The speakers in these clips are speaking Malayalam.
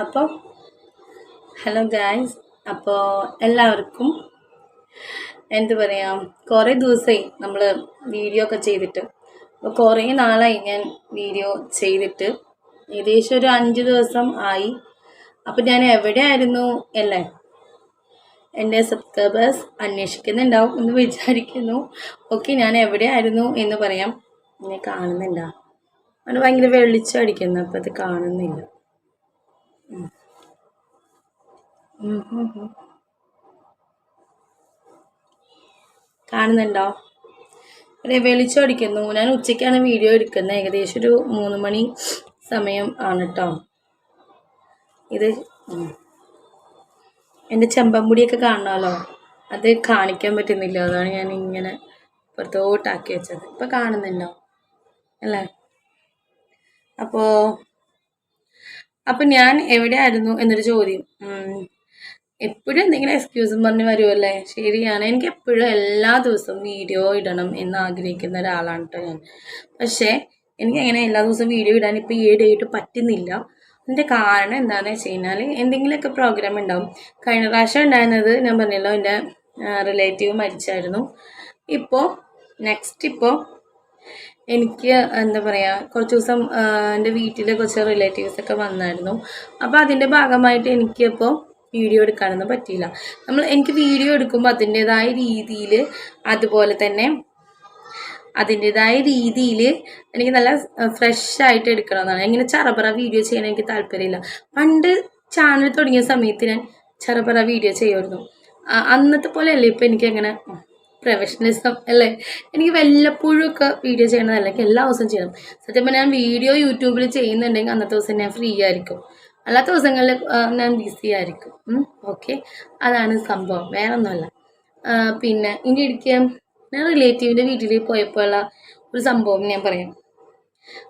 അപ്പോൾ ഹലോ ഗായ്സ് അപ്പോൾ എല്ലാവർക്കും എന്ത് പറയാം കുറേ ദിവസമായി നമ്മൾ വീഡിയോ ഒക്കെ ചെയ്തിട്ട്. അപ്പോൾ കുറേ നാളായി ഞാൻ വീഡിയോ ചെയ്തിട്ട്. ഏകദേശം ഒരു അഞ്ച് ദിവസം ആയി. അപ്പോൾ ഞാൻ എവിടെയായിരുന്നു അല്ലേ? എന്റെ സബ്സ്ക്രൈബേഴ്സ് അന്വേഷിക്കുന്നുണ്ടാവും എന്ന് വിചാരിക്കുന്നു. ഓക്കെ ഞാൻ എവിടെയായിരുന്നു എന്ന് പറയാം. എന്നെ കാണുന്നുണ്ടാവും അത് ഭയങ്കര വെളിച്ചം അടിക്കുന്നു അപ്പോൾ അത് കാണുന്നില്ല. കാണുന്നുണ്ടോ? അതെ വെളിച്ചം അടിക്കുന്നു. ഞാൻ ഉച്ചയ്ക്കാണ് വീഡിയോ എടുക്കുന്നത്. ഏകദേശം ഒരു മൂന്ന് മണി സമയം ആണ് കേട്ടോ ഇത്. എന്റെ ചെമ്പമ്പുടിയൊക്കെ കാണണമല്ലോ? അത് കാണിക്കാൻ പറ്റുന്നില്ല. അതാണ് ഞാൻ ഇങ്ങനെ പുറത്തോട്ടാക്കി വെച്ചത്. ഇപ്പം കാണുന്നുണ്ടോ? അല്ലേ? അപ്പോൾ അപ്പം ഞാൻ എവിടെയായിരുന്നു എന്നൊരു ചോദ്യം. എപ്പോഴും എന്തെങ്കിലും എക്സ്ക്യൂസും പറഞ്ഞ് വരുമല്ലേ ശരിയാണ്. എനിക്ക് എപ്പോഴും എല്ലാ ദിവസവും വീഡിയോ ഇടണം എന്ന് ആഗ്രഹിക്കുന്ന ഒരാളാണ് കേട്ടോ ഞാൻ. പക്ഷേ എനിക്ക് അങ്ങനെ എല്ലാ ദിവസവും വീഡിയോ ഇടാൻ ഇപ്പോൾ ഈ ഡേറ്റ് പറ്റുന്നില്ല. അതിന്റെ കാരണം എന്താണെന്ന് വെച്ച് കഴിഞ്ഞാൽ എന്തെങ്കിലുമൊക്കെ പ്രോഗ്രാം ഉണ്ടാവും. കഴിഞ്ഞ പ്രാവശ്യം ഉണ്ടായിരുന്നത് ഞാൻ പറഞ്ഞല്ലോ എന്റെ റിലേറ്റീവ് മരിച്ചായിരുന്നു. ഇപ്പോൾ നെക്സ്റ്റ് ഇപ്പോൾ എനിക്ക് എന്താ പറയുക കുറച്ച് ദിവസം എന്റെ വീട്ടിൽ കുറച്ച് റിലേറ്റീവ്സൊക്കെ വന്നായിരുന്നു. അപ്പോൾ അതിന്റെ ഭാഗമായിട്ട് എനിക്കിപ്പോൾ വീഡിയോ എടുക്കാനൊന്നും പറ്റിയില്ല. നമ്മൾ എനിക്ക് വീഡിയോ എടുക്കുമ്പോൾ അതിന്റെതായ രീതിയിൽ അതുപോലെ തന്നെ അതിന്റെതായ രീതിയിൽ എനിക്ക് നല്ല ഫ്രഷ് ആയിട്ട് എടുക്കണമെന്നാണ്. ഇങ്ങനെ ചറപറ വീഡിയോ ചെയ്യാൻ എനിക്ക് താല്പര്യമില്ല. പണ്ട് ചാനൽ തുടങ്ങിയ സമയത്ത് ഞാൻ ചറപറ വീഡിയോ ചെയ്യുമായിരുന്നു. അന്നത്തെ പോലെയല്ലേ. ഇപ്പം എനിക്ക് അങ്ങനെ പ്രൊഫഷണലിസം അല്ലേ? എനിക്ക് വല്ലപ്പോഴും ഒക്കെ വീഡിയോ എനിക്ക് എല്ലാ ദിവസവും ചെയ്യണം. സത്യം പറഞ്ഞാൽ ഞാൻ വീഡിയോ യൂട്യൂബിൽ ചെയ്യുന്നുണ്ടെങ്കിൽ അന്നത്തെ ദിവസം ഞാൻ ഫ്രീ ആയിരിക്കും. അല്ലാത്ത ദിവസങ്ങളിൽ ഞാൻ ബിസി ആയിരിക്കും. ഓക്കെ അതാണ് സംഭവം. വേറെ ഒന്നുമല്ല പിന്നെ ഇനി ഇടയ്ക്ക് ഞാൻ റിലേറ്റീവിന്റെ വീട്ടിൽ പോയപ്പോഴുള്ള ഒരു സംഭവം ഞാൻ പറയാം.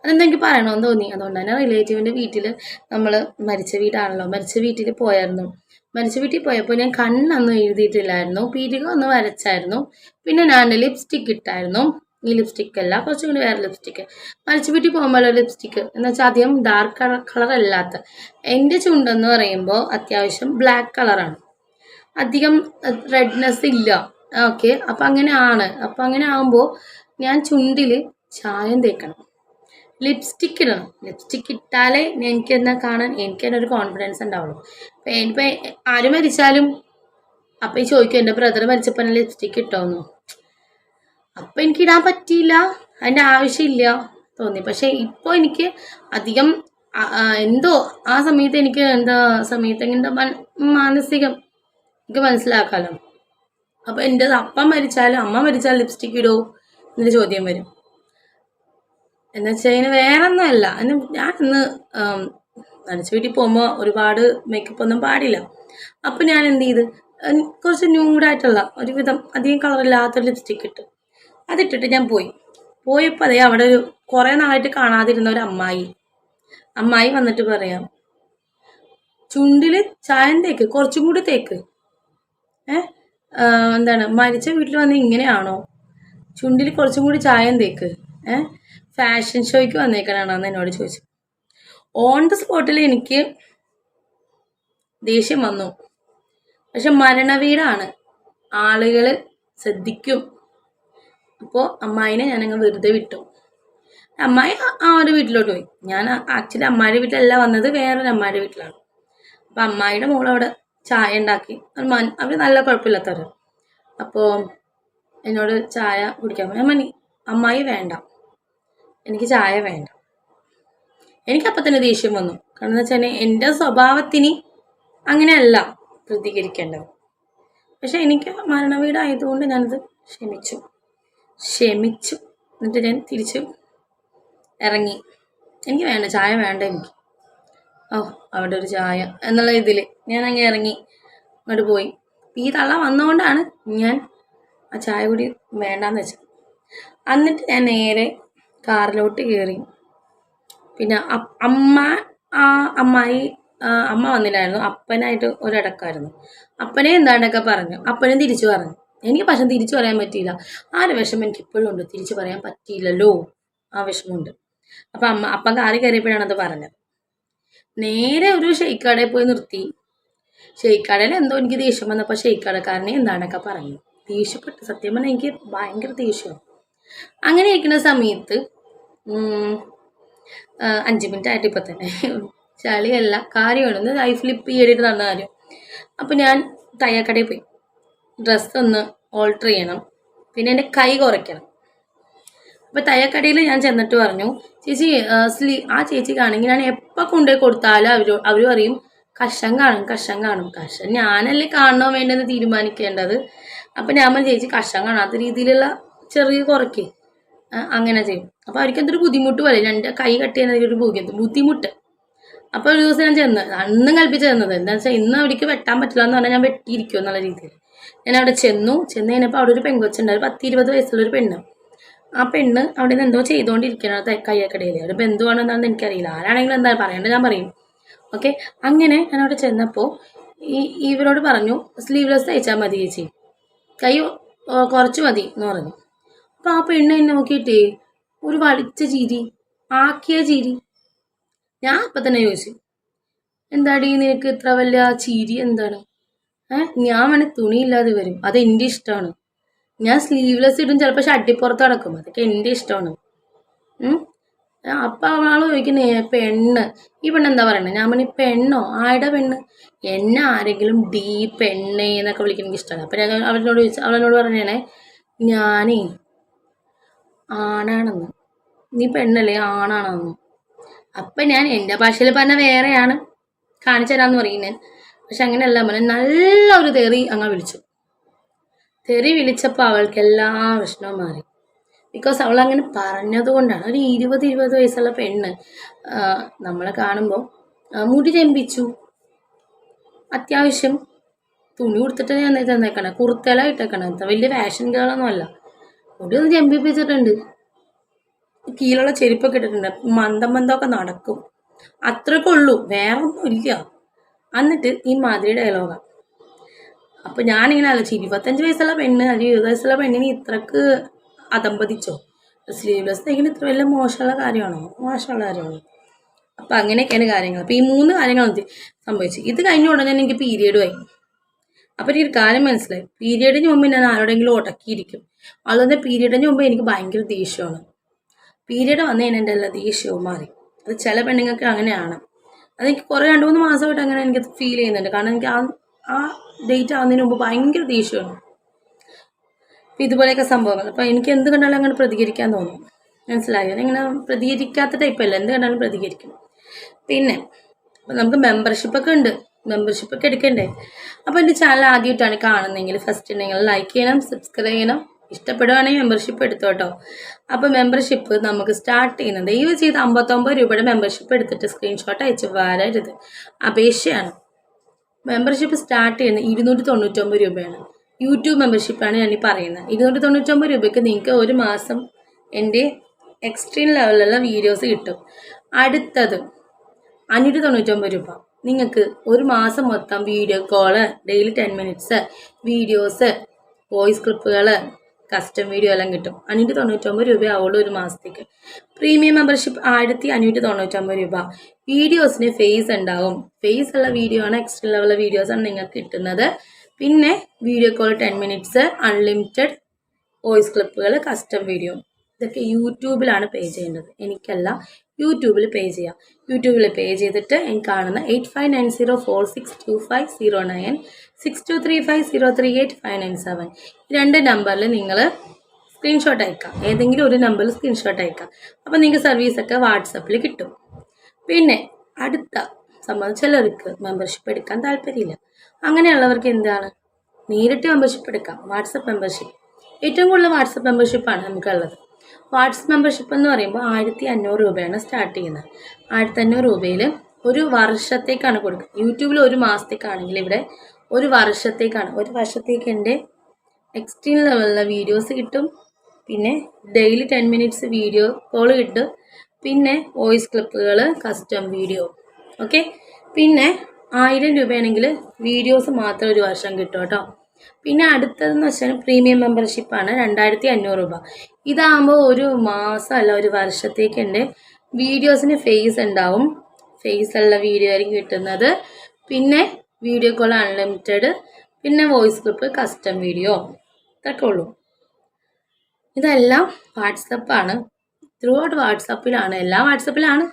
അതെന്താ എനിക്ക് പറയണമെന്ന് തോന്നി. അതുകൊണ്ടാണ് റിലേറ്റീവിന്റെ വീട്ടിൽ നമ്മൾ മരിച്ച വീടാണല്ലോ. മരിച്ച വീട്ടിൽ പോയായിരുന്നു. മരിച്ച വീട്ടിൽ പോയപ്പോൾ ഞാൻ കണ്ണൊന്നും എഴുതിയിട്ടില്ലായിരുന്നു. പീരിക ഒന്ന് വരച്ചായിരുന്നു. പിന്നെ ഞാൻ ലിപ്സ്റ്റിക് ഇട്ടായിരുന്നു. ഈ ലിപ്സ്റ്റിക് അല്ല. കുറച്ചും കൂടി വേറെ ലിപ്സ്റ്റിക് മരിച്ചു വീട്ടിൽ പോകുമ്പോൾ ലിപ്സ്റ്റിക് എന്ന് വെച്ചാൽ അധികം ഡാർക്ക് കളർ കളർ അല്ലാത്ത. എന്റെ ചുണ്ടെന്ന് പറയുമ്പോൾ അത്യാവശ്യം ബ്ലാക്ക് കളറാണ് അധികം റെഡ്നെസ് ഇല്ല. ഓക്കെ. അപ്പം അങ്ങനെ ആണ് അപ്പം അങ്ങനെ ആകുമ്പോൾ ഞാൻ ചുണ്ടിൽ ചായം തേക്കണം. ലിപ്സ്റ്റിക് ഇടണം. ലിപ്സ്റ്റിക് ഇട്ടാലേ എനിക്ക് എന്നാ കാണാൻ എനിക്ക് തന്നെ ഒരു കോൺഫിഡൻസ് ഉണ്ടാവുള്ളൂ. അപ്പം ഇപ്പം ആര് മരിച്ചാലും അപ്പം ഈ ചോദിക്കും എന്റെ ബ്രദർ മരിച്ചപ്പോൾ ലിപ്സ്റ്റിക് ഇട്ടോന്നു? അപ്പം എനിക്ക് ഇടാൻ പറ്റിയില്ല. അതിന്റെ ആവശ്യമില്ല തോന്നി. പക്ഷേ ഇപ്പോൾ എനിക്ക് അധികം എന്തോ ആ സമയത്ത് എനിക്ക് എന്താ സമയത്ത് എന്താ മാനസികം എനിക്ക് മനസ്സിലാക്കാമല്ലോ അപ്പം എന്റെ അപ്പ മരിച്ചാലും അമ്മ മരിച്ചാലും ലിപ്സ്റ്റിക് ഇടോ എന്നൊരു ചോദ്യം വരും. എന്ന് വെച്ചാൽ അതിന് വേറെ ഒന്നുമല്ല അതിന് ഞാൻ ഇന്ന് നനച്ച വീട്ടിൽ പോകുമ്പോൾ ഒരുപാട് മേക്കപ്പ് ഒന്നും പാടില്ല. അപ്പം ഞാൻ എന്ത് ചെയ്ത് കുറച്ച് ന്യൂഡായിട്ടുള്ള ഒരുവിധം അധികം കളറില്ലാത്ത ലിപ്സ്റ്റിക് ഇട്ട്. അതിട്ടിട്ട് ഞാൻ പോയി. പോയപ്പോൾ അതേ അവിടെ ഒരു കുറേ നാളായിട്ട് കാണാതിരുന്ന ഒരു അമ്മായി. അമ്മായി വന്നിട്ട് പറയാം ചുണ്ടിൽ ചായം തേക്ക് കുറച്ചും കൂടി തേക്ക്. ഏ എന്താണ് മരിച്ച വീട്ടിൽ വന്ന് ഇങ്ങനെയാണോ? ചുണ്ടിൽ കുറച്ചും കൂടി ചായം തേക്ക്. ഏ ഫാഷൻ ഷോയ്ക്ക് വന്നേക്കണാണെന്ന് എന്നോട് ചോദിച്ചു ഓൺ ദ സ്പോട്ടിൽ എനിക്ക് ദേഷ്യം വന്നു. പക്ഷെ മരണവീടാണ്. ആളുകൾ ശ്രദ്ധിക്കും. അപ്പോൾ അമ്മായിനെ ഞാനങ്ങ് വെറുതെ വിട്ടു. അമ്മായി ആ- ഒരു വീട്ടിലോട്ട് പോയി? ഞാൻ ആക്ച്വലി അമ്മായിയുടെ വീട്ടിലല്ല വന്നത് വേറൊരു അമ്മായിയുടെ വീട്ടിലാണ്. അപ്പം അമ്മായിയുടെ മോൾ അവിടെ ചായ ഉണ്ടാക്കി. അവർ മൻ അവർ നല്ല കുഴപ്പമില്ലാത്തവർ അപ്പോൾ എന്നോട് ചായ കുടിക്കാൻ പറഞ്ഞു. മണി അമ്മായി വേണ്ട. എനിക്ക് ചായ വേണ്ട. എനിക്കപ്പം തന്നെ ദേഷ്യം വന്നു. കാരണം എന്ന് വെച്ചാൽ എന്റെ സ്വഭാവത്തിന് അങ്ങനെയല്ല പ്രതികരിക്കേണ്ടത്. പക്ഷെ എനിക്ക് മരണവീടായതുകൊണ്ട് ഞാനത് ക്ഷമിച്ചു. ക്ഷമിച്ചു. എന്നിട്ട് ഞാൻ തിരിച്ചു ഇറങ്ങി. എനിക്ക് വേണ്ട ചായ വേണ്ട എനിക്ക്. ഓ അവിടെ ഒരു ചായ എന്നുള്ള ഇതിൽ ഞാൻ അങ്ങ് ഇറങ്ങി. അങ്ങോട്ട് പോയി. ഈ തള്ള വന്നുകൊണ്ടാണ് ഞാൻ ആ ചായ കൂടി വേണ്ടാന്ന് വെച്ചത്. എന്നിട്ട് ഞാൻ നേരെ കാറിലോട്ട് കയറി പിന്നെ അമ്മ ആ അമ്മായി അമ്മ വന്നില്ലായിരുന്നു. അപ്പനായിട്ട് ഒരിടക്കായിരുന്നു. അപ്പനെ എന്താണ്ടൊക്കെ പറഞ്ഞു. അപ്പനും തിരിച്ചു പറഞ്ഞു. എനിക്ക് പക്ഷെ തിരിച്ചു പറയാൻ പറ്റിയില്ല. ആ ഒരു വിഷമം എനിക്ക് ഇപ്പോഴും ഉണ്ട്. തിരിച്ചു പറയാൻ പറ്റിയില്ലല്ലോ. ആ വിഷമമുണ്ട്. അപ്പം അമ്മ അപ്പം കാറി കയറിയപ്പോഴാണ് അത് പറഞ്ഞത്. നേരെ ഒരു ഷെയ്ക്ക് കടയിൽ പോയി നിർത്തി. ഷെയ്ക്ക് കടയിൽ എന്തോ എനിക്ക് ദേഷ്യം വന്നപ്പോൾ ഷെയ്ക്ക് കടക്കാരനെ എന്താണൊക്കെ പറഞ്ഞു. ദേഷ്യപ്പെട്ടു. സത്യം പറഞ്ഞാൽ എനിക്ക് ഭയങ്കര ദേഷ്യമാണ്. അങ്ങനെ ഇരിക്കുന്ന സമയത്ത് അഞ്ച് മിനിറ്റ് ആയിട്ട് ഇപ്പം തന്നെ. ചളിയല്ല കാര്യമാണ് ഒന്ന് ലൈഫ് ഫ്ലിപ്പ് ചെയ്തിട്ട് നടന്ന കാര്യം. അപ്പം ഞാൻ തയ്യാക്കടയിൽ പോയി. ഡ്രസ്സ് ഒന്ന് ഓൾട്ടർ ചെയ്യണം. പിന്നെ എന്റെ കൈ കുറയ്ക്കണം. അപ്പോൾ തയ്യക്കടയിൽ ഞാൻ ചെന്നിട്ട് പറഞ്ഞു ചേച്ചി സ്ലീ ആ ചേച്ചിക്കാണെങ്കിൽ ഞാൻ എപ്പോൾ കൊണ്ടുപോയി കൊടുത്താലും അവർ അവർ പറയും കഷം കാണും കഷം കാണും. കഷം ഞാനല്ലേ കാണണോ വേണ്ടെന്ന് തീരുമാനിക്കേണ്ടത്? അപ്പം ഞാൻ പറഞ്ഞു ചേച്ചി കഷം കാണാത്ത രീതിയിലുള്ള ചെറിയ കുറയ്ക്ക്. അങ്ങനെ ചെയ്യും. അപ്പോൾ അവർക്ക് എന്തൊരു ബുദ്ധിമുട്ട് പോലെ എന്റെ കൈ കട്ട് ബുദ്ധിമുട്ട് ബുദ്ധിമുട്ട്. അപ്പോൾ ഒരു ദിവസം ഞാൻ ചെന്ന് അന്നും കൽപ്പിച്ച് ചെന്നത്. എന്താ വെച്ചാൽ ഇന്ന് അവർക്ക് വെട്ടാൻ പറ്റില്ല എന്ന് പറഞ്ഞാൽ ഞാൻ വെട്ടിയിരിക്കും എന്നുള്ള രീതിയിൽ ഞാൻ അവിടെ ചെന്നു. ചെന്ന് കഴിഞ്ഞപ്പോൾ അവിടെ ഒരു പെങ്കൊച്ചുണ്ട്. ഒരു പത്ത് ഇരുപത് വയസ്സുള്ള ഒരു പെണ്ണ്. ആ പെണ്ണ് അവിടെ നിന്ന് എന്തോ ചെയ്തുകൊണ്ടിരിക്കണം കയ്യക്കടയിൽ ഒരു ബന്ധുവാണെന്നാണെന്ന് എനിക്കറിയില്ല. ആരാണെങ്കിലും എന്താ പറയേണ്ടത് ഞാൻ പറയും. ഓക്കെ? അങ്ങനെ ഞാൻ അവിടെ ചെന്നപ്പോൾ ഈ ഇവരോട് പറഞ്ഞു സ്ലീവ്ലെസ് തയ്ച്ചാൽ മതി ചേച്ചി. കൈ കുറച്ച് മതി എന്ന് പറഞ്ഞു. അപ്പോൾ ആ പെണ്ണ് എന്നെ നോക്കിയിട്ടേ ഒരു വളിച്ച ചിരി ആക്കിയ ചിരി ഞാൻ അപ്പം തന്നെ ചോദിച്ചു എന്താടി നിനക്ക് ഇത്ര വലിയ ചിരി എന്താണ്? ഏഹ് ഞാൻ വേണേൽ തുണിയില്ലാതെ വരും. അത് എന്റെ ഇഷ്ടമാണ് ഞാൻ സ്ലീവ്ലെസ് ഇടും ചിലപ്പോൾ ഷട്ടിപ്പുറത്ത് നടക്കും. അതൊക്കെ എന്റെ ഇഷ്ടമാണ്. അപ്പം അവൾ ചോദിക്കുന്നേ പെണ്ണ്. ഈ പെണ്ണ് എന്താ പറയണ? ഞാൻ പറഞ്ഞു പെണ്ണോ? ആരുടെ പെണ്ണ്? എന്നെ ആരെങ്കിലും ഡീ പെണ്ണ് എന്നൊക്കെ വിളിക്കാൻ ഇഷ്ടമാണ് അപ്പം ഞാൻ അവനോട് ചോദിച്ചു അവളെന്നോട് പറഞ്ഞേ ഞാനേ ആണാണെന്ന്. നീ പെണ്ണല്ലേ ആണാണെന്ന്. അപ്പം ഞാൻ എന്റെ ഭാഷയിൽ പറഞ്ഞ വേറെയാണ് കാണിച്ചു തരാമെന്ന് പറയുന്നത് പക്ഷെ അങ്ങനെയല്ല മോനെ നല്ല ഒരു തെറി അങ്ങ് വിളിച്ചു. തെറി വിളിച്ചപ്പോൾ അവൾക്ക് എല്ലാ പ്രശ്നവും മാറി. ബിക്കോസ് അവൾ അങ്ങനെ പറഞ്ഞതുകൊണ്ടാണ് ഒരു ഇരുപത് ഇരുപത് വയസ്സുള്ള പെണ്ണ് നമ്മളെ കാണുമ്പോൾ മുടി ചെമ്പിച്ചു. അത്യാവശ്യം തുണി കൊടുത്തിട്ട് ഞാൻ തന്നേക്കണേ കുർത്തല ഇട്ടേക്കണേ. വലിയ ഫാഷൻ കേളൊന്നും അല്ല. മുടി ഒന്ന് ചെമ്പിപ്പിച്ചിട്ടുണ്ട്. കീഴിലുള്ള ചെരുപ്പൊക്കെ ഇട്ടിട്ടുണ്ട്. മന്ദം മന്ദമൊക്കെ നടക്കും. അത്രയൊക്കെ ഉള്ളൂ. വേറെ ഒന്നും ഇല്ല. എന്നിട്ട് ഈ മാതിരി ഡയലോഗാണ് അപ്പൊ ഞാനിങ്ങനെ ആലോചിച്ചു. ഇരുപത്തഞ്ച് വയസ്സുള്ള പെണ്ണ് അല്ലെങ്കിൽ ഇരുപത് വയസ്സുള്ള പെണ്ണിനെ ഇത്രക്ക് അതമ്പതിച്ചോ സ്ലീവ്ലെസ് തയ്ക്കുന്ന ഇത്ര വലിയ മോശമുള്ള കാര്യമാണോ? മോശമുള്ള കാര്യമാണോ? അപ്പം അങ്ങനെയൊക്കെയാണ് കാര്യങ്ങൾ. അപ്പൊ ഈ മൂന്ന് കാര്യങ്ങളാണ് ഇത് സംഭവിച്ചു ഇത് കഴിഞ്ഞ ഉടനെ എനിക്ക് പീരിയഡും ആയി. അപ്പൊ എനിക്ക് ഒരു കാര്യം മനസ്സിലായി. പീരിയഡിന് മുമ്പ് ഞാൻ ആരോടെങ്കിലും ഉടക്കിയിരിക്കും. അതുകൊണ്ട് പീരിയഡിന് മുമ്പ് എനിക്ക് ഭയങ്കര ദേഷ്യമാണ്. പീരിയഡ് വന്നു കഴിഞ്ഞാൽ എന്റെ എല്ലാ ദേഷ്യവും മാറി. അത് ചില പെണ്ണുങ്ങൾക്ക് അങ്ങനെയാണ്. അതെനിക്ക് കുറേ രണ്ട് മൂന്ന് മാസമായിട്ട് അങ്ങനെ എനിക്ക് ഫീൽ ചെയ്യുന്നുണ്ട്. കാരണം എനിക്ക് ആ ആ ഡേറ്റ് ആവുന്നതിന് മുമ്പ് ഭയങ്കര ദേഷ്യമാണ് അപ്പം ഇതുപോലെയൊക്കെ സംഭവങ്ങൾ. അപ്പം എനിക്ക് എന്ത് കണ്ടാലും അങ്ങനെ പ്രതികരിക്കാൻ തോന്നും. മനസ്സിലായോ? ഇങ്ങനെ പ്രതികരിക്കാത്ത ടൈപ്പല്ല എന്ത് കണ്ടാലും പ്രതികരിക്കും. പിന്നെ അപ്പം നമുക്ക് മെമ്പർഷിപ്പൊക്കെ ഉണ്ട്. മെമ്പർഷിപ്പൊക്കെ എടുക്കണ്ടേ? അപ്പോൾ എന്റെ ചാനൽ ആദ്യമായിട്ടാണ് കാണുന്നതെങ്കിൽ ഫസ്റ്റ് നിങ്ങൾ ലൈക്ക് ചെയ്യണം സബ്സ്ക്രൈബ് ചെയ്യണം. ഇഷ്ടപ്പെടുവാണെങ്കിൽ മെമ്പർഷിപ്പ് എടുത്തോട്ടോ. അപ്പോൾ മെമ്പർഷിപ്പ് നമുക്ക് സ്റ്റാർട്ട് ചെയ്യുന്നത് ദയവ് ചെയ്ത് അമ്പത്തൊമ്പത് രൂപയുടെ മെമ്പർഷിപ്പ് എടുത്തിട്ട് സ്ക്രീൻഷോട്ട് അയച്ച് വരരുത്. അപേക്ഷയാണ്. മെമ്പർഷിപ്പ് സ്റ്റാർട്ട് ചെയ്യുന്നത് ഇരുന്നൂറ്റി തൊണ്ണൂറ്റൊമ്പത് രൂപയാണ്. യൂട്യൂബ് മെമ്പർഷിപ്പാണ് ഞാൻ ഈ പറയുന്നത്. ഇരുന്നൂറ്റി തൊണ്ണൂറ്റൊമ്പത് രൂപയ്ക്ക് നിങ്ങൾക്ക് ഒരു മാസം എന്റെ എക്സ്ട്രീം ലെവലിലുള്ള വീഡിയോസ് കിട്ടും. അടുത്തത് അഞ്ഞൂറ്റി തൊണ്ണൂറ്റൊമ്പത് രൂപ. നിങ്ങൾക്ക് ഒരു മാസം മൊത്തം video call daily ten minutes videos voice ക്ലിപ്പുകൾ custom video എല്ലാം കിട്ടും. അഞ്ഞൂറ്റി തൊണ്ണൂറ്റൊമ്പത് രൂപ ആവുള്ളൂ ഒരു മാസത്തേക്ക്. പ്രീമിയം മെമ്പർഷിപ്പ് ആയിരത്തി അഞ്ഞൂറ്റി തൊണ്ണൂറ്റൊമ്പത് രൂപ. വീഡിയോസിന് ഫേസ് ഉണ്ടാവും. ഫേസ് ഉള്ള വീഡിയോ ആണ് എക്സ്ട്രാ ലെവലുള്ള വീഡിയോസ് ആണ് നിങ്ങൾക്ക് കിട്ടുന്നത്. പിന്നെ video call ten minutes unlimited voice ക്ലിപ്പുകൾ custom video ഇതൊക്കെ യൂട്യൂബിലാണ് പേ ചെയ്യേണ്ടത് എനിക്കല്ല യൂട്യൂബിൽ പേ ചെയ്യാം. യൂട്യൂബിൽ പേ ചെയ്തിട്ട് എനിക്ക് കാണുന്ന eight five nine zero four six two five zero nine six two three five zero three eight five nine seven രണ്ട് നമ്പറിൽ നിങ്ങൾ സ്ക്രീൻഷോട്ട് അയക്കാം. ഏതെങ്കിലും ഒരു നമ്പറിൽ സ്ക്രീൻഷോട്ട് അയക്കാം. അപ്പോൾ നിങ്ങൾക്ക് സർവീസൊക്കെ വാട്സപ്പിൽ കിട്ടും. പിന്നെ അടുത്ത സംബന്ധിച്ച് ചിലർക്ക് മെമ്പർഷിപ്പ് എടുക്കാൻ താല്പര്യമില്ല. അങ്ങനെയുള്ളവർക്ക് എന്താണ്? നേരിട്ട് മെമ്പർഷിപ്പ് എടുക്കാം. വാട്സപ്പ് മെമ്പർഷിപ്പ് ഏറ്റവും കൂടുതൽ വാട്സപ്പ് മെമ്പർഷിപ്പാണ് നമുക്കുള്ളത്. വാട്സപ്പ് മെമ്പർഷിപ്പ് എന്ന് പറയുമ്പോൾ ആയിരത്തി അഞ്ഞൂറ് രൂപയാണ് സ്റ്റാർട്ട് ചെയ്യുന്നത്. ആയിരത്തി അഞ്ഞൂറ് രൂപയിൽ ഒരു വർഷത്തേക്കാണ് കൊടുക്കുക യൂട്യൂബിൽ ഒരു മാസത്തേക്കാണെങ്കിൽ ഇവിടെ ഒരു വർഷത്തേക്കാണ്. ഒരു വർഷത്തേക്ക് എന്റെ എക്സ്ട്രീം ലെവലിലെ വീഡിയോസ് കിട്ടും. പിന്നെ daily ten minutes video call കിട്ടും. പിന്നെ വോയിസ് ക്ലിപ്പുകൾ കസ്റ്റം വീഡിയോ ഓക്കെ പിന്നെ ആയിരം രൂപയാണെങ്കിൽ വീഡിയോസ് മാത്രം ഒരു വർഷം കിട്ടും കേട്ടോ. പിന്നെ അടുത്തതെന്ന് വെച്ചാൽ പ്രീമിയം മെമ്പർഷിപ്പാണ് രണ്ടായിരത്തി അഞ്ഞൂറ് രൂപ. ഇതാകുമ്പോൾ ഒരു മാസം അല്ല ഒരു വർഷത്തേക്ക് എന്റെ വീഡിയോസിന് ഫേസ് ഉണ്ടാവും. ഫേസ് ഉള്ള വീഡിയോ ആയിരിക്കും കിട്ടുന്നത്. പിന്നെ വീഡിയോ കോൾ അൺലിമിറ്റഡ് പിന്നെ വോയിസ് ക്ലിപ്പ് കസ്റ്റം വീഡിയോ ഇതൊക്കെ ഉള്ളൂ. ഇതെല്ലാം വാട്സപ്പാണ് ത്രൂ ഔട്ട് വാട്സപ്പിലാണ് എല്ലാം വാട്സപ്പിലാണ്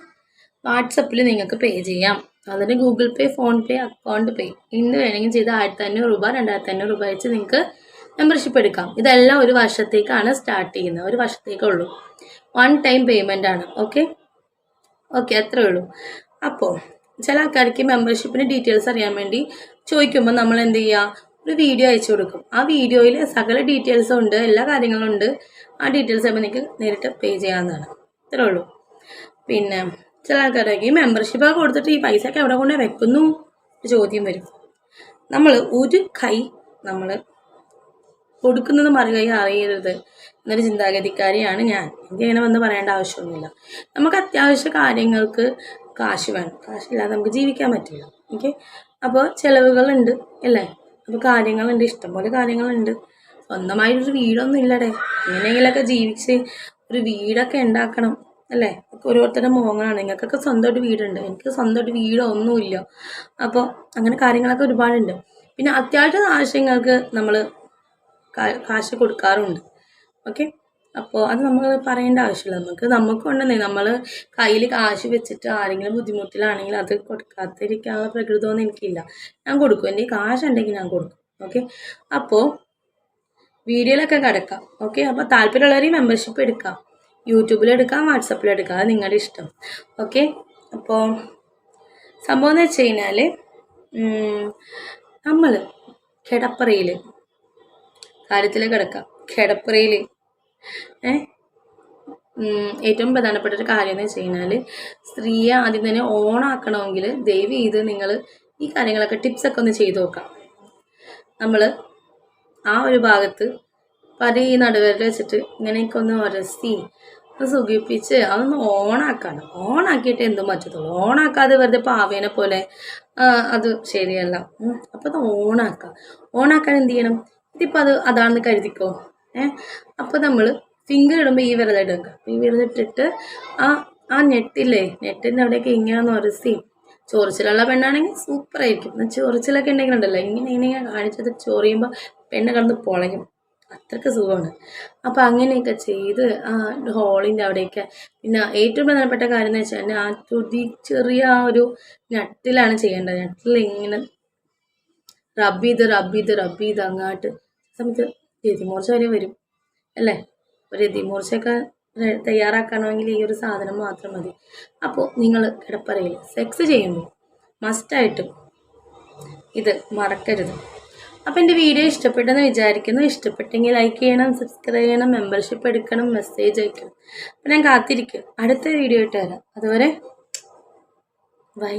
വാട്സപ്പിൽ നിങ്ങൾക്ക് പേ ചെയ്യാം. അതിന് Google pay PhonePe account pay ഇന്ന് വേണമെങ്കിൽ ചെയ്ത് ആയിരത്തി അഞ്ഞൂറ് രൂപ രണ്ടായിരത്തി അഞ്ഞൂറ് രൂപ വെച്ച് നിങ്ങൾക്ക് മെമ്പർഷിപ്പ് എടുക്കാം. ഇതെല്ലാം ഒരു വർഷത്തേക്കാണ് സ്റ്റാർട്ട് ചെയ്യുന്നത്. ഒരു വർഷത്തേക്കേ ഉള്ളൂ. വൺ ടൈം പേയ്മെന്റ് ആണ്. ഓക്കെ ഓക്കെ അത്രേ ഉള്ളൂ. അപ്പോൾ ചില ആൾക്കാർക്ക് മെമ്പർഷിപ്പിന്റെ ഡീറ്റെയിൽസ് അറിയാൻ വേണ്ടി ചോദിക്കുമ്പോൾ നമ്മൾ എന്ത് ചെയ്യുക ഒരു വീഡിയോ അയച്ചു കൊടുക്കും. ആ വീഡിയോയിൽ സകല ഡീറ്റെയിൽസും ഉണ്ട് എല്ലാ കാര്യങ്ങളും ഉണ്ട്. ആ ഡീറ്റെയിൽസ് ആകുമ്പോൾ നിങ്ങൾക്ക് നേരിട്ട് പേ ചെയ്യാവുന്നതാണ്. ഇത്രേ ഉള്ളൂ. പിന്നെ ചില ആൾക്കാരൊക്കെ ഈ മെമ്പർഷിപ്പ് ഒക്കെ കൊടുത്തിട്ട് ഈ പൈസ ഒക്കെ എവിടെ കൊണ്ട് വെക്കുന്നു? ചോദ്യം വരും. നമ്മൾ ഒരു കൈ നമ്മൾ കൊടുക്കുന്നത് മറുകൈ അറിയരുത് എന്നൊരു ചിന്താഗതിക്കാരിയാണ് ഞാൻ. എനിക്ക് അങ്ങനെ വന്ന് പറയേണ്ട ആവശ്യമൊന്നുമില്ല. നമുക്ക് അത്യാവശ്യ കാര്യങ്ങൾക്ക് കാശ് വേണം. കാശില്ലാതെ നമുക്ക് ജീവിക്കാൻ പറ്റില്ല. ഓക്കെ? അപ്പോൾ ചിലവുകളുണ്ട് അല്ലേ? അപ്പോൾ കാര്യങ്ങളുണ്ട്. ഇഷ്ടംപോലെ കാര്യങ്ങളുണ്ട്. സ്വന്തമായിട്ടൊരു വീടൊന്നും ഇല്ലടേ എങ്ങനെയെങ്കിലൊക്കെ ജീവിച്ച് ഒരു വീടൊക്കെ ഉണ്ടാക്കണം. അല്ലേ? ഓരോരുത്തരുടെ മോഹങ്ങളാണ് നിങ്ങൾക്കൊക്കെ സ്വന്തമായിട്ട് വീടുണ്ട്. എനിക്ക് സ്വന്തമായിട്ട് വീടോ ഒന്നുമില്ല. അപ്പോൾ അങ്ങനെ കാര്യങ്ങളൊക്കെ ഒരുപാടുണ്ട്. പിന്നെ അത്യാവശ്യം ആവശ്യങ്ങൾക്ക് നമ്മൾ കാശ് കൊടുക്കാറുണ്ട്. ഓക്കെ? അപ്പോൾ അത് നമ്മൾ പറയേണ്ട ആവശ്യമില്ല. നമുക്ക് നമുക്ക് ഉണ്ടെന്നേ നമ്മൾ കയ്യിൽ കാശ് വെച്ചിട്ട് ആരെങ്കിലും ബുദ്ധിമുട്ടിലാണെങ്കിൽ അത് കൊടുക്കാതിരിക്കാനുള്ള പ്രകൃതമൊന്നും എനിക്കില്ല. ഞാൻ കൊടുക്കും. എന്റെ കാശ് ഉണ്ടെങ്കിൽ ഞാൻ കൊടുക്കും. ഓക്കെ? അപ്പോൾ വീഡിയോയിലൊക്കെ കിടക്കാം. ഓക്കെ? അപ്പോൾ താല്പര്യമുള്ളവർ മെമ്പർഷിപ്പ് എടുക്കാം. യൂട്യൂബിൽ വാട്സപ്പിലെടുക്കാം അത് നിങ്ങളുടെ ഇഷ്ടം. ഓക്കെ? അപ്പോൾ സംഭവം എന്ന് വെച്ച് കഴിഞ്ഞാൽ നമ്മൾ കിടപ്പറയിൽ കാര്യത്തിൽ കിടക്കാം. കിടപ്പറയിൽ ഏറ്റവും പ്രധാനപ്പെട്ട ഒരു കാര്യം എന്ന് വെച്ച് കഴിഞ്ഞാൽ സ്ത്രീയെ ആദ്യം തന്നെ ഓണാക്കണമെങ്കിൽ ദയവ് ചെയ്ത് നിങ്ങൾ ഈ കാര്യങ്ങളൊക്കെ ടിപ്സൊക്കെ ഒന്ന് ചെയ്ത് നോക്കാം. നമ്മൾ ആ ഒരു ഭാഗത്ത് പല ഈ നടുവിരൽ വെച്ചിട്ട് ഇങ്ങനെയൊക്കെ ഒന്ന് ഉരസി സുഖിപ്പിച്ച് അതൊന്ന് ഓണാക്കണം. ഓണാക്കിയിട്ട് എന്തും പറ്റത്തുള്ളൂ. ഓണാക്കാതെ വെറുതെ പാവേനെ പോലെ അത് ശരിയല്ല. അപ്പോൾ അത് ഓണാക്കാം. ഓണാക്കാൻ എന്ത് ചെയ്യണം? ഇതിപ്പോൾ അത് അതാണെന്ന് കരുതിക്കോ? ഏ? അപ്പോൾ നമ്മൾ ഫിംഗർ ഇടുമ്പോൾ ഈ വെറുതെ എടുക്കുക. ഈ വിരലിട്ടിട്ട് ആ ആ നെറ്റില്ലേ നെറ്റിന്റെ അവിടെയൊക്കെ ഇങ്ങനെ ഒന്ന് ഉരസി. ചോറിച്ചിലുള്ള പെണ്ണാണെങ്കിൽ സൂപ്പറായിരിക്കും ചോറിച്ചിലൊക്കെ ഉണ്ടെങ്കിൽ ഉണ്ടല്ലോ ഇങ്ങനെ ഇങ്ങനെ കാണിച്ചത് ചൊറിയുമ്പോൾ പെണ്ണ് കടന്ന് പൊളയും. അത്രയ്ക്ക് സുഖമാണ്. അപ്പോൾ അങ്ങനെയൊക്കെ ചെയ്ത് ആ ഹോളിന്റെ അവിടെയൊക്കെ പിന്നെ ഏറ്റവും പ്രധാനപ്പെട്ട കാര്യം എന്ന് വെച്ചാൽ ആ തുതി ചെറിയ ആ ഒരു നട്ടിലാണ് ചെയ്യേണ്ടത്. നട്ടിൽ ഇങ്ങനെ റബ്ബ് ചെയ്ത് റബ്ബ് ചെയ്ത് റബ്ബ് ചെയ്ത് അങ്ങോട്ട് സമയത്ത് രതിമൂർച്ച വരെ വരും. അല്ലേ? ഒരു രതിമൂർച്ചയൊക്കെ തയ്യാറാക്കണമെങ്കിൽ ഈ ഒരു സാധനം മാത്രം മതി. അപ്പോൾ നിങ്ങൾ കിടപ്പറയിൽ സെക്സ് ചെയ്യുമ്പോൾ മസ്റ്റായിട്ടും ഇത് മറക്കരുത്. അപ്പോൾ എന്റെ വീഡിയോ ഇഷ്ടപ്പെട്ടെന്ന് വിചാരിക്കുന്നു. ഇഷ്ടപ്പെട്ടെങ്കിൽ ലൈക്ക് ചെയ്യണം സബ്സ്ക്രൈബ് ചെയ്യണം മെമ്പർഷിപ്പ് എടുക്കണം മെസ്സേജ് അയക്കണം. അപ്പോൾ ഞാൻ കാത്തിരിക്കും. അടുത്ത വീഡിയോ ഇട്ട് തരാം അതുവരെ ബൈ